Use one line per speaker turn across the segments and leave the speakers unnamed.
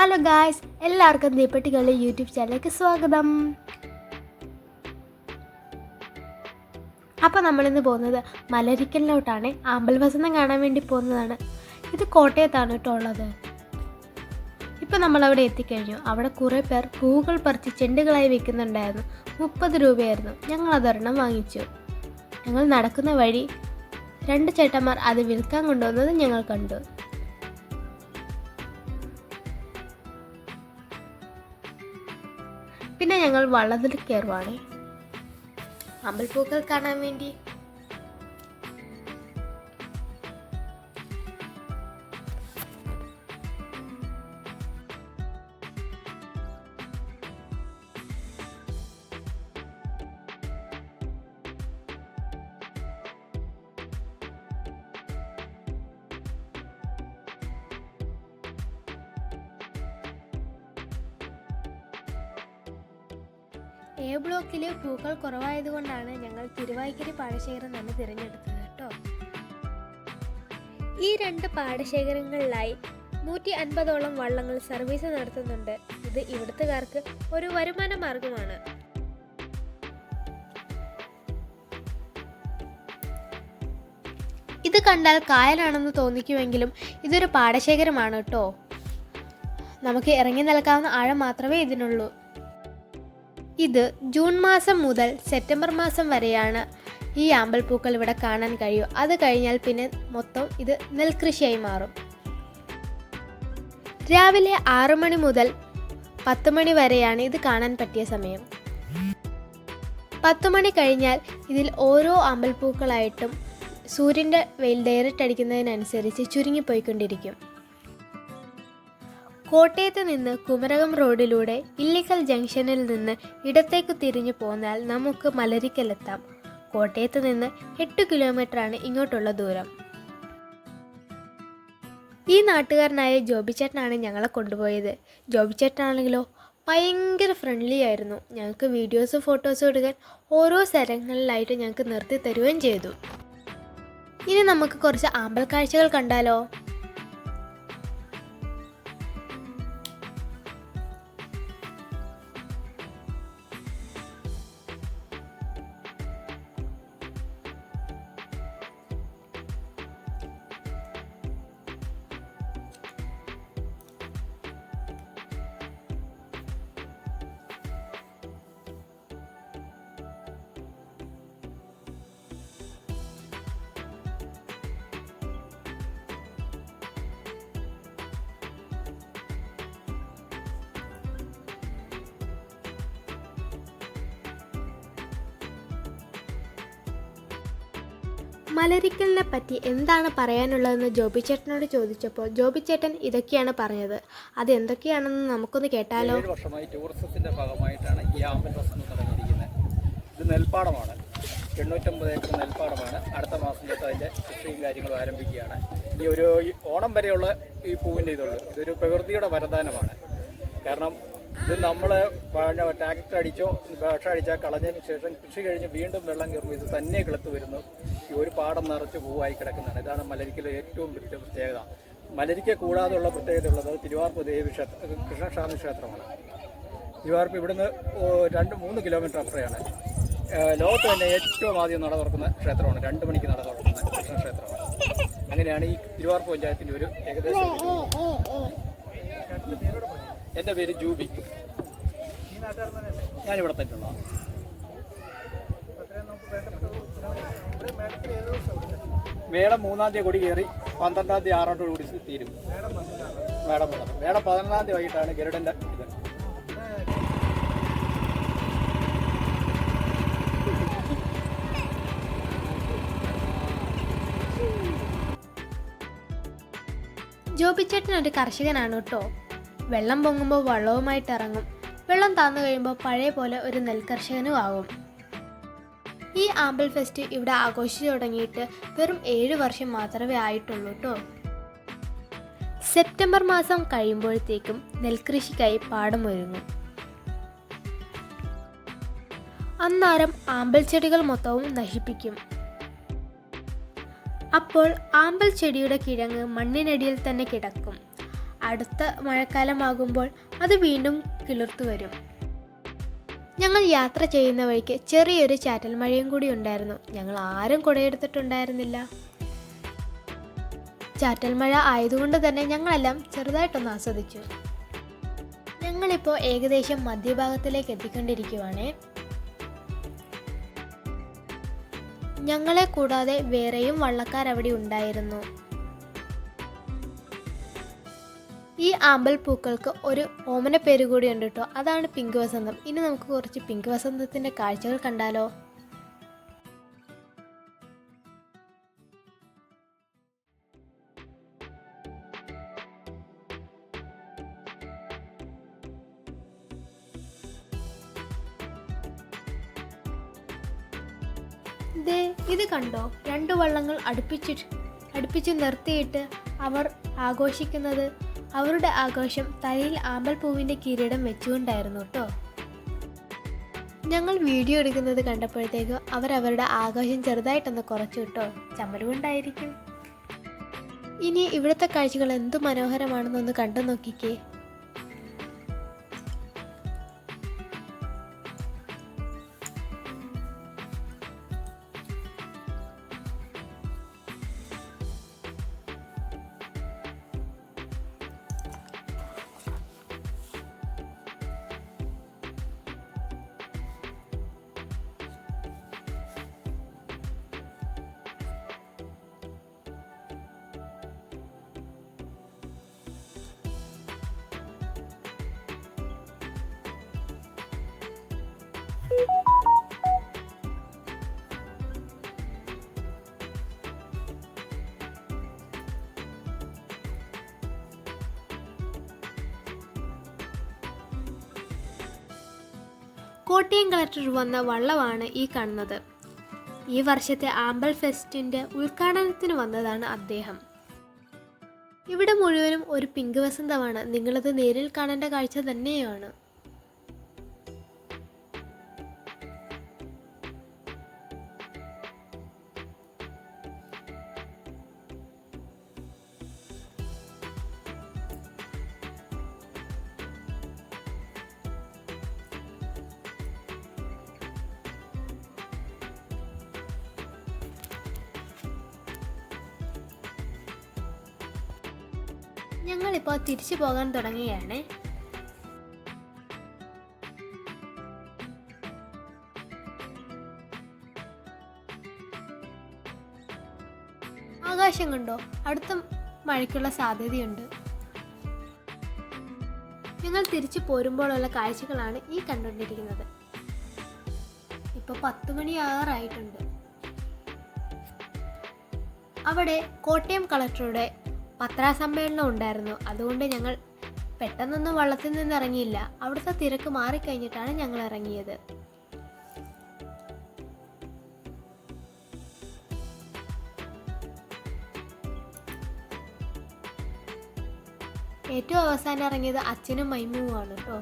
Hello guys എല്ലാവർക്കും ദീപട്ടികളുടെ YouTube ചാനലിലേക്ക് സ്വാഗതം. അപ്പോൾ നമ്മളിന്ന് പോകുന്നത് മലരിക്കലിലോട്ടാണ്. ആമ്പൽ വസന്തം കാണാൻ വേണ്ടി പോകുന്നതാണ്. ഇത് കോട്ടയത്താണ് കേട്ടോ ഉള്ളത്. ഇപ്പം നമ്മളവിടെ എത്തിക്കഴിഞ്ഞു. അവിടെ കുറേ പേർ പൂകൾ പറിച്ച് ചെണ്ടുകളായി വെക്കുന്നുണ്ടായിരുന്നു മുപ്പത് രൂപയായിരുന്നു. ഞങ്ങൾ അതൊരെണ്ണം വാങ്ങിച്ചു. ഞങ്ങൾ നടക്കുന്ന വഴി രണ്ട് ചേട്ടന്മാർ അത് വിൽക്കാൻ കൊണ്ടുവന്നത് ഞങ്ങൾ കണ്ടു. പിന്നെ ഞങ്ങൾ വള്ളത്തിൽ കയറുവാണ്. അമ്പൽപ്പൂക്കൾ കാണാൻ വേണ്ടി. എ ബ്ലോക്കിൽ പൂക്കൾ കുറവായതുകൊണ്ടാണ് ഞങ്ങൾ തിരുവായ്ക്കരി പാടശേഖരം തന്നെ തിരഞ്ഞെടുത്തത് കേട്ടോ. ഈ രണ്ട് പാടശേഖരങ്ങളിലായി നൂറ്റി അൻപതോളം വള്ളങ്ങൾ സർവീസ് നടത്തുന്നുണ്ട്. ഇത് ഇവിടുത്തുകാർക്ക് ഒരു വരുമാന മാർഗമാണ്. ഇത് കണ്ടാൽ കായലാണെന്ന് തോന്നിക്കുമെങ്കിലും ഇതൊരു പാടശേഖരമാണ് കേട്ടോ. നമുക്ക് ഇറങ്ങി നൽകാവുന്ന ആഴം മാത്രമേ ഇതിനുള്ളൂ. ഇത് ജൂൺ മാസം മുതൽ സെപ്റ്റംബർ മാസം വരെയാണ് ഈ ആമ്പൽപ്പൂക്കൾ ഇവിടെ കാണാൻ കഴിയൂ. അത് കഴിഞ്ഞാൽ പിന്നെ മൊത്തം ഇത് നെൽകൃഷിയായി മാറും. രാവിലെ ആറു മണി മുതൽ പത്ത് മണി വരെയാണ് ഇത് കാണാൻ പറ്റിയ സമയം. പത്ത് മണി കഴിഞ്ഞാൽ ഇതിൽ ഓരോ അമ്പൽപ്പൂക്കളായിട്ടും സൂര്യന്റെ വെയിൽ ഡയറക്റ്റ് അടിക്കുന്നതിനനുസരിച്ച് ചുരുങ്ങിപ്പോയിക്കൊണ്ടിരിക്കും. കോട്ടയത്ത് നിന്ന് കുമരകം റോഡിലൂടെ ഇല്ലിക്കൽ ജംഗ്ഷനിൽ നിന്ന് ഇടത്തേക്ക് തിരിഞ്ഞു പോന്നാൽ നമുക്ക് മലരിക്കലെത്താം. കോട്ടയത്ത് നിന്ന് എട്ട് കിലോമീറ്ററാണ് ഇങ്ങോട്ടുള്ള ദൂരം. ഈ നാട്ടുകാരനായ ജോബിച്ചേട്ടനാണ് ഞങ്ങളെ കൊണ്ടുപോയത്. ജോബിച്ചേട്ടനാണെങ്കിലോ ഭയങ്കര ഫ്രണ്ട്ലി ആയിരുന്നു. ഞങ്ങൾക്ക് വീഡിയോസും ഫോട്ടോസും എടുക്കാൻ ഓരോ സ്ഥലങ്ങളിലായിട്ട് ഞങ്ങൾക്ക് നിർത്തി തരുകയും ചെയ്തു. ഇനി നമുക്ക് കുറച്ച് ആമ്പൽ കാഴ്ചകൾ കണ്ടാലോ? മലരിക്കലിനെ പറ്റി എന്താണ് പറയാനുള്ളതെന്ന് ജോബി ചേട്ടനോട് ചോദിച്ചപ്പോൾ ജോബി ചേട്ടൻ ഇതൊക്കെയാണ് പറഞ്ഞത്. അത് എന്തൊക്കെയാണെന്ന് നമുക്കൊന്ന് കേട്ടാലോ?
വർഷമായി ടൂറിസത്തിന്റെ ഭാഗമായിട്ടാണ് ഈ ആമ്പൽ വസന്തം തുടങ്ങിയിരിക്കുന്നത് ഇത് നെൽപ്പാടമാണ്. എണ്ണൂറ്റമ്പത് ഏക്കർ നെൽപ്പാടമാണ്. അടുത്ത മാസം തൊട്ട് അതിന്റെ കൃഷിയും കാര്യങ്ങളും ആരംഭിക്കുകയാണ്. ഈ ഒരു ഓണം വരെയുള്ള ഈ പൂവിന്റെ ഇതുള്ളൂ. ഇതൊരു പ്രകൃതിയുടെ വരദാനമാണ്. കാരണം ഇത് നമ്മൾ ട്രാക്ടർ അടിച്ചോ ഭക്ഷ അടിച്ചാൽ കളഞ്ഞതിന് ശേഷം കൃഷി കഴിഞ്ഞ് വീണ്ടും വെള്ളം കയറുമ്പോൾ ഇത് തന്നെ കിളത്ത് വരുന്നു. ഈ ഒരു പാടം നിറച്ച് പൂവായി കിടക്കുന്നതാണ്. ഇതാണ് മലരിക്കലെ ഏറ്റവും വലിയ പ്രത്യേകത. മലരിക്ക കൂടാതെയുള്ള പ്രത്യേകത ഉള്ളത് തിരുവാർപ്പ് ദേവി ക്ഷേത്ര കൃഷ്ണക്ഷാമി ക്ഷേത്രമാണ്. തിരുവാർപ്പ് ഇവിടുന്ന് രണ്ട് മൂന്ന് കിലോമീറ്റർ അപ്പുറയാണ്. ലോകത്ത് തന്നെ ഏറ്റവും ആദ്യം നട തുറക്കുന്ന ക്ഷേത്രമാണ്. രണ്ട് മണിക്ക് നട തുറക്കുന്ന കൃഷ്ണക്ഷേത്രമാണ് അങ്ങനെയാണ് ഈ തിരുവാർപ്പ് പഞ്ചായത്തിന്റെ ഒരു ഏകദേശം എന്റെ പേര് ജൂബി. ഞാനിവിടെ തന്നെയുള്ളതാണ് മേടം മൂന്നാം തീയതി കൊടി കയറി പന്ത്രണ്ടാം തീയതി ആറോട്ട് കൂടി തീരും. മേടം മൂന്നാം മേടം പതിനൊന്നാം തീയതി വൈകിട്ടാണ് ഗരുഡന്റെ ഇത്.
ജോബിച്ചേട്ടൻ ഒരു കർഷകനാണ് കേട്ടോ. വെള്ളം പൊങ്ങുമ്പോൾ വള്ളവുമായിട്ട് ഇറങ്ങും. വെള്ളം താന്നു കഴിയുമ്പോൾ പഴയ പോലെ ഒരു നെൽകർഷകനും ആകും. ഈ ആമ്പിൾ ഫെസ്റ്റ് ഇവിടെ ആഘോഷിച്ചു തുടങ്ങിയിട്ട് വെറും ഏഴ് വർഷം മാത്രമേ ആയിട്ടുള്ളൂ കേട്ടോ സെപ്റ്റംബർ മാസം കഴിയുമ്പോഴത്തേക്കും നെൽകൃഷിക്കായി പാടമൊരുങ്ങും. അന്നാരം ആമ്പൽ ചെടികൾ മൊത്തവും നശിപ്പിക്കും. അപ്പോൾ ആമ്പൽ ചെടിയുടെ കിഴങ്ങ് മണ്ണിനടിയിൽ തന്നെ കിടക്കും. അടുത്ത മഴക്കാലമാകുമ്പോൾ അത് വീണ്ടും കിളിർത്തു വരും. ഞങ്ങൾ യാത്ര ചെയ്യുന്ന വഴിക്ക് ചെറിയൊരു ചാറ്റൽ മഴയും കൂടി ഉണ്ടായിരുന്നു. ഞങ്ങൾ ആരും കുടയെടുത്തിട്ടുണ്ടായിരുന്നില്ല. ചാറ്റൽ മഴ ആയതുകൊണ്ട് തന്നെ ഞങ്ങളെല്ലാം ചെറുതായിട്ടൊന്ന് ആസ്വദിച്ചു. ഞങ്ങളിപ്പോൾ ഏകദേശം മധ്യഭാഗത്തിലേക്ക് എത്തിക്കൊണ്ടിരിക്കുവാണ്. ഞങ്ങളെ കൂടാതെ വേറെയും വള്ളക്കാർ അവിടെ ഉണ്ടായിരുന്നു. ഈ ആമ്പൽ പൂക്കൾക്ക് ഒരു ഓമന പേര് കൂടി ഉണ്ട് കേട്ടോ. അതാണ് പിങ്ക് വസന്തം. ഇനി നമുക്ക് കുറച്ച് പിങ്ക് വസന്തത്തിന്റെ കാഴ്ചകൾ കണ്ടാലോ. ദേ ഇത് കണ്ടോ? രണ്ട് വള്ളങ്ങൾ അടുപ്പിച്ചിട്ട് അടുപ്പിച്ച് നിർത്തിയിട്ട് അവർ ആഘോഷിക്കുന്നത് അവരുടെ ആഘോഷം തലയിൽ ആമ്പൽ പൂവിന്റെ കിരീടം വെച്ചുകൊണ്ടായിരുന്നു കേട്ടോ ഞങ്ങൾ വീഡിയോ എടുക്കുന്നത് കണ്ടപ്പോഴത്തേക്ക് അവർ അവരുടെ ആഘോഷം ചെറുതായിട്ടൊന്ന് കുറച്ചു കേട്ടോ ചമ്മലുകൊണ്ടായിരിക്കും ഇനി ഇവിടുത്തെ കാഴ്ചകൾ എന്തു മനോഹരമാണെന്നൊന്ന് കണ്ടു നോക്കിക്കേ. കോട്ടയം കളക്ടർ വന്ന വള്ളമാണ് ഈ കാണുന്നത്. ഈ വർഷത്തെ ആമ്പൽ ഫെസ്റ്റിന്റെ ഉദ്ഘാടനത്തിന് വന്നതാണ് അദ്ദേഹം. ഇവിടെ മുഴുവനും ഒരു പിങ്ക് വസന്തമാണ്. നിങ്ങളത് നേരിൽ കാണേണ്ട കാഴ്ച തന്നെയാണ്. ഞങ്ങളിപ്പോൾ തിരിച്ചു പോകാൻ തുടങ്ങുകയാണ്. ആകാശം കണ്ടോ? അടുത്ത മഴയ്ക്കുള്ള സാധ്യതയുണ്ട്. ഞങ്ങൾ തിരിച്ചു പോരുമ്പോഴുള്ള കാഴ്ചകളാണ് ഈ കണ്ടുകൊണ്ടിരിക്കുന്നത്. ഇപ്പോൾ പത്ത് മണി ആറായിട്ടുണ്ട്. അവിടെ കോട്ടയം കളക്ടറുടെ പത്രസമ്മേളനം ഉണ്ടായിരുന്നു. അതുകൊണ്ട് ഞങ്ങൾ പെട്ടെന്നൊന്നും വള്ളത്തിൽ നിന്ന് ഇറങ്ങിയില്ല. അവിടുത്തെ തിരക്ക് മാറിക്കഴിഞ്ഞിട്ടാണ് ഞങ്ങൾ ഇറങ്ങിയത്. ഏറ്റവും അവസാനം ഇറങ്ങിയത് അച്ഛനും മൈമുവാണ് കേട്ടോ.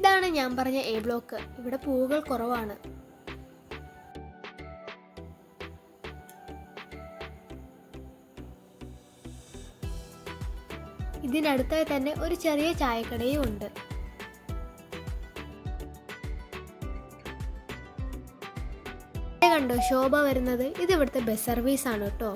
ഇതാണ് ഞാൻ പറഞ്ഞ എ ബ്ലോക്ക് ഇവിടെ പൂവുകൾ കുറവാണ്. ഇതിനടുത്തായി തന്നെ ഒരു ചെറിയ ചായക്കടയും ഉണ്ട്. കണ്ടോ ശോഭ വരുന്നത്? ഇത് ഇവിടുത്തെ ബസ് സർവീസ് ആണ് കേട്ടോ.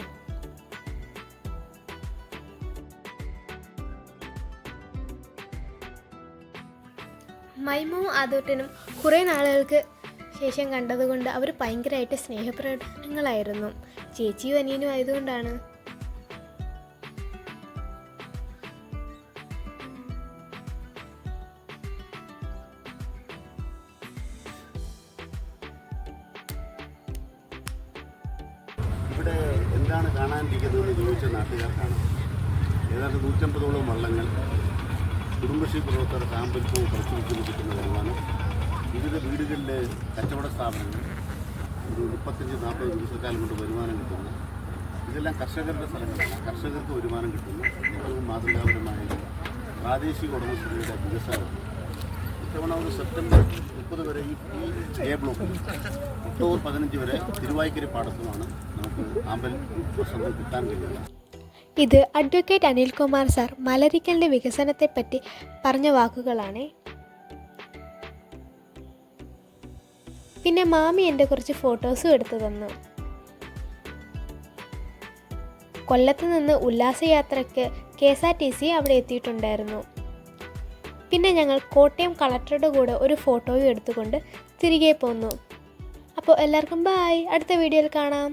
മൈമുവും ആദൂട്ടനും കുറേ നാളുകൾക്ക് ശേഷം കണ്ടതുകൊണ്ട് അവർ ഭയങ്കരമായിട്ട് സ്നേഹപ്രകടനങ്ങളായിരുന്നു. ചേച്ചിയും അനിയനും ആയതുകൊണ്ടാണ്.
ഇവിടെ എന്താണ് കാണാനിരിക്കുന്നതെന്ന് ചോദിച്ച നാട്ടുകാർക്കാണ്. ഏതാണ്ട് നൂറ്റമ്പതോളം വള്ളങ്ങൾ. കുടുംബശ്രീ പ്രവർത്തകർ സാമ്പത്തികവും പ്രചരിക്കുന്നു കിട്ടുന്ന വരുമാനം വിവിധ വീടുകളിലെ കച്ചവട സ്ഥാപനങ്ങൾ ഒരു മുപ്പത്തഞ്ച് നാൽപ്പത് ദിവസക്കാലം കൊണ്ട് വരുമാനം കിട്ടുന്നു. ഇതെല്ലാം കർഷകരുടെ സ്ഥലങ്ങളാണ്. കർഷകർക്ക് വരുമാനം കിട്ടുന്നു. ഏറ്റവും മാതൃകാപരമായ പ്രാദേശിക ഉടമസ്ഥതയുടെ വികസനം. ഇത്തവണ ഒരു സെപ്റ്റംബർ മുപ്പത് വരെ ഈ എ ബ്ലോക്കിൽ ഒക്ടോബർ പതിനഞ്ച് വരെ തിരുവായ്ക്കരി പാടത്തുമാണ് നമുക്ക് ആമ്പൽ പ്രസംഗം കിട്ടാൻ കഴിയുക.
ഇത് അഡ്വക്കേറ്റ് അനിൽകുമാർ സാർ മലരിക്കലിന്റെ വികസനത്തെപ്പറ്റി പറഞ്ഞ വാക്കുകളാണ്. പിന്നെ മാമി എന്റെ കുറച്ച് ഫോട്ടോസും എടുത്തു തന്നു. കൊല്ലത്ത് നിന്ന് ഉല്ലാസയാത്രയ്ക്ക് K S R T C അവിടെ എത്തിയിട്ടുണ്ടായിരുന്നു. പിന്നെ ഞങ്ങൾ കോട്ടയം കളക്ടറുടെ കൂടെ ഒരു ഫോട്ടോയും എടുത്തുകൊണ്ട് തിരികെ പോന്നു. അപ്പോൾ എല്ലാവർക്കും ബായ് അടുത്ത വീഡിയോയിൽ കാണാം.